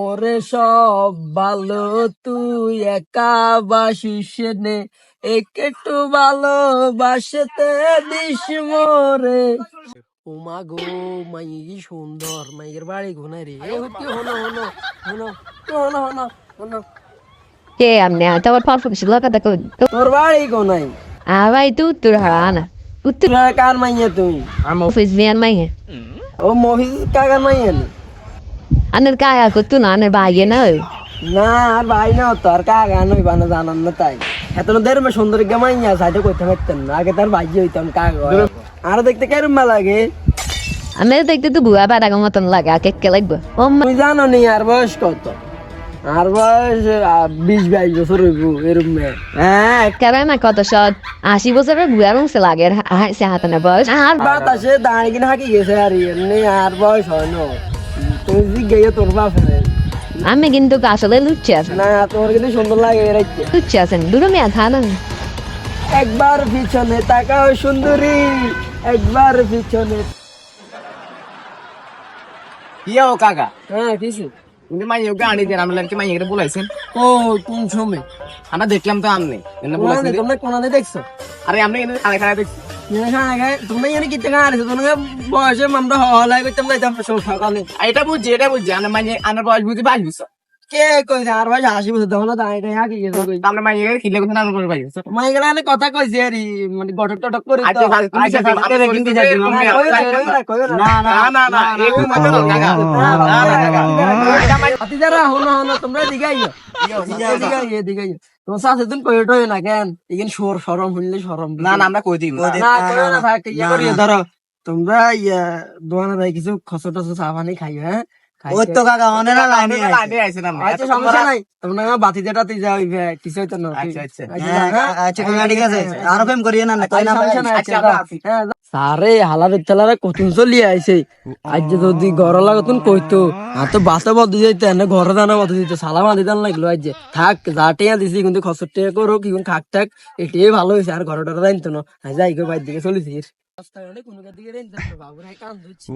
ওরে সব ভালো তুই একা বাসিস নে। একটু ভালোবাসতে দিস মোরে। ওমা গো মাই সুন্দর মাইয়ের বাড়ি ঘুনে রে। হচ্ছে হনো হনো হনো হনো হনো হনো কে আমনে? তোমার ফল ফুকছিল কথা কই? তোর বাড়ি কোনাই আবাই তু তোর হারানা উত্তর কার মাইয়া তুই? অফিস বিয়ান মাই ও কাকার মাইয়া নি? আনের কায়া কত না আনের বাইয়ে না না আর ভাই না তোর কাকা নই বানা জানান না তাই এত দের মে সুন্দর গামাইয়া সাইডে কইতে পারতেন না আগে তার ভাই হইতাম কাকা আর দেখতে কেরম লাগে আমি দেখতে তো বুয়া বাড়া মতন লাগে কে কে লাগবে তুমি জানো নি আর বয়স কত আর বয়স বিশ বাইশ বছর হইব এরম মে হ্যাঁ না কত সৎ আশি বছরের বুয়া রংসে লাগে হাসি হাতানে বয়স আর বাতাসে দাঁড়িয়ে কিনা হাঁকি গেছে আর এমনি আর বয়স হয় না আমি কিন্তু আসলে লুচ্ছি আছেন না তোমার কিন্তু সুন্দর লাগে এরাইতে লুচ্ছি আছেন দুটো মেয়া থানা একবার পিছনে তাকাও সুন্দরী একবার পিছনে। ইয়া ও কাকা। হ্যাঁ কিছু তুমি মাই ওকে আনি দেন আমরা কি মাই এর বলাইছেন? ও কোন সময়? আমরা দেখলাম তো আমনে। এনে বলাইছেন তোমরা দেখছ? আরে আমরা এনে খানা খানা দেখছি। বয়সে আমরা হলাই করতাম যাইতাম সকালে আর এটা বুঝছি এটা বুঝছি আমরা মাই আনার বয়স বুঝি বাইশ বছর কে কইছে আর ভাই হাসি বুঝতে তখন দাঁড়িয়ে হাঁকি গেছে কই আমরা মাই এর খিলে কথা আনার বয়স বাইশ বছর মাই গেলে কথা কইছে আর মানে গটক টটক করে আচ্ছা ভাই তুমি আচ্ছা, যাবে আচ্ছা, আমরা কিন্তু যাচ্ছি না, কইও না, কইও না, কইও না। না না না এরকম কথা না কাকা না না কাকা ভাতিজারা, হনো, হনো, তোমরা এদিকে আইও। এদিকে আইও, এদিকে আইও। তোমার শাশুড়ি তুমি না কেন? এখানে সর সরম হইলে সরম না না আমরা কই দিব না, না, ইয়ে ধরো। তোমরা ইয়া দোকানে ভাই কিছু খসো টসো চা পানি খাইবে হ্যাঁ? ওই তো কাকা অনেরা লাইনে আছে। লাইনে আইছেন আমরা আচ্ছা সমস্যা নাই। তোমরা বাতি যেটাতে যাও কিছু হইতো না আচ্ছা, আচ্ছা। আচ্ছা, আচ্ছা কাকা ঠিক আছে। আরও প্রেম করিয়ে না না তাই না সমস্যা নাই, আচ্ছা, আচ্ছা, আমরা যাও। আছি। যাও। সারে হালার চালারে কতুন চলি আইছে। আজ যদি ঘর লাগাতুন কইতো আর তো বাসে বদ যাইতে এনে ঘরে দানা বদ দিতে সালাম আদি দান লাগল আজ থাক যা টিয়া দিছি কিন্তু খসর টিয়া করো কি খাক টাক এটাই ভালো হয়েছে আর ঘরে টরে জানতো না। যাই গো বাইর দিকে চলেছি রাস্তাঘাটে কোনো দিকে রেঞ্জ বাবুর কান ধুচ্ছি